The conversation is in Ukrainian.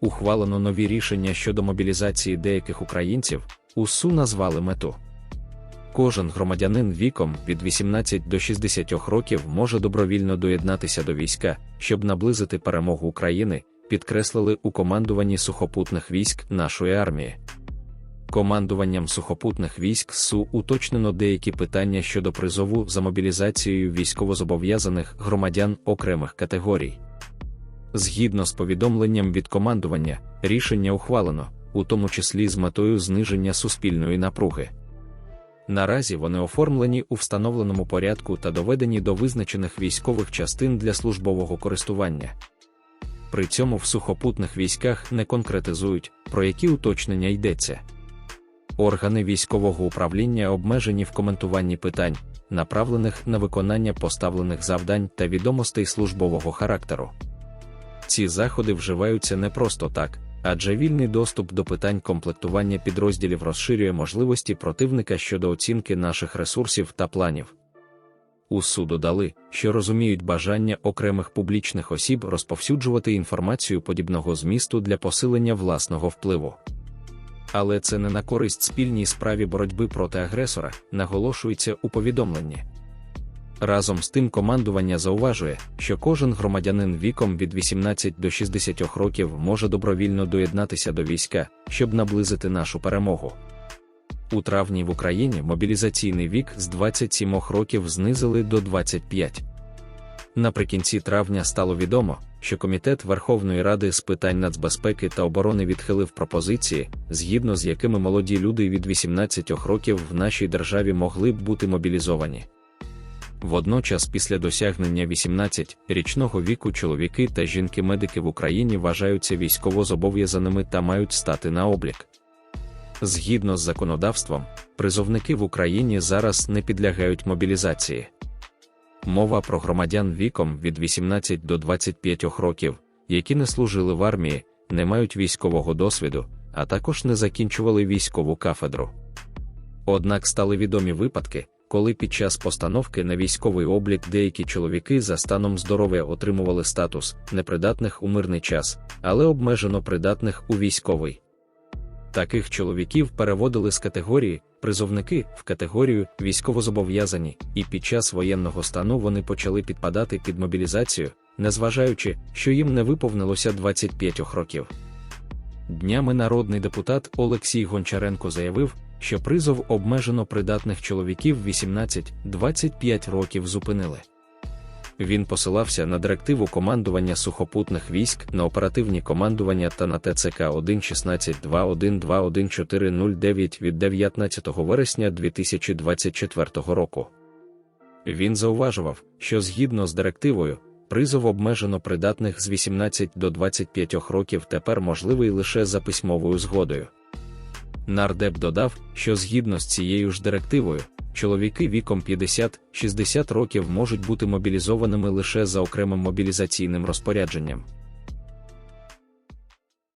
ухвалено нові рішення щодо мобілізації деяких українців, УСУ назвали мету. Кожен громадянин віком від 18 до 60 років може добровільно доєднатися до війська, щоб наблизити перемогу України, підкреслили у командуванні сухопутних військ нашої армії. Командуванням сухопутних військ СУ уточнено деякі питання щодо призову за мобілізацією військовозобов'язаних громадян окремих категорій. Згідно з повідомленням від командування, рішення ухвалено, у тому числі з метою зниження суспільної напруги. Наразі вони оформлені у встановленому порядку та доведені до визначених військових частин для службового користування. При цьому в сухопутних військах не конкретизують, про які уточнення йдеться. Органи військового управління обмежені в коментуванні питань, направлених на виконання поставлених завдань та відомостей службового характеру. Ці заходи вживаються не просто так, адже вільний доступ до питань комплектування підрозділів розширює можливості противника щодо оцінки наших ресурсів та планів. У суд додали, що розуміють бажання окремих публічних осіб розповсюджувати інформацію подібного змісту для посилення власного впливу. Але це не на користь спільній справі боротьби проти агресора, наголошується у повідомленні. Разом з тим командування зауважує, що кожен громадянин віком від 18 до 60 років може добровільно доєднатися до війська, щоб наблизити нашу перемогу. У травні в Україні мобілізаційний вік з 27 років знизили до 25. Наприкінці травня стало відомо, що Комітет Верховної Ради з питань нацбезпеки та оборони відхилив пропозиції, згідно з якими молоді люди від 18 років в нашій державі могли б бути мобілізовані. Водночас, після досягнення 18-річного віку чоловіки та жінки-медики в Україні вважаються військовозобов'язаними та мають стати на облік. Згідно з законодавством, призовники в Україні зараз не підлягають мобілізації. Мова про громадян віком від 18 до 25 років, які не служили в армії, не мають військового досвіду, а також не закінчували військову кафедру. Однак стали відомі випадки, коли під час постановки на військовий облік деякі чоловіки за станом здоров'я отримували статус непридатних у мирний час, але обмежено придатних у військовий. Таких чоловіків переводили з категорії призовники в категорію військовозобов'язані, і під час воєнного стану вони почали підпадати під мобілізацію, незважаючи, що їм не виповнилося 25 років. Днями народний депутат Олексій Гончаренко заявив, що призов обмежено придатних чоловіків 18-25 років зупинили. Він посилався на директиву командування сухопутних військ на оперативні командування та на ТЦК 1.16.2.1.2.1.4.09 від 19 вересня 2024 року. Він зауважував, що згідно з директивою, призов обмежено придатних з 18 до 25 років тепер можливий лише за письмовою згодою. Нардеп додав, що згідно з цією ж директивою, чоловіки віком 50-60 років можуть бути мобілізованими лише за окремим мобілізаційним розпорядженням.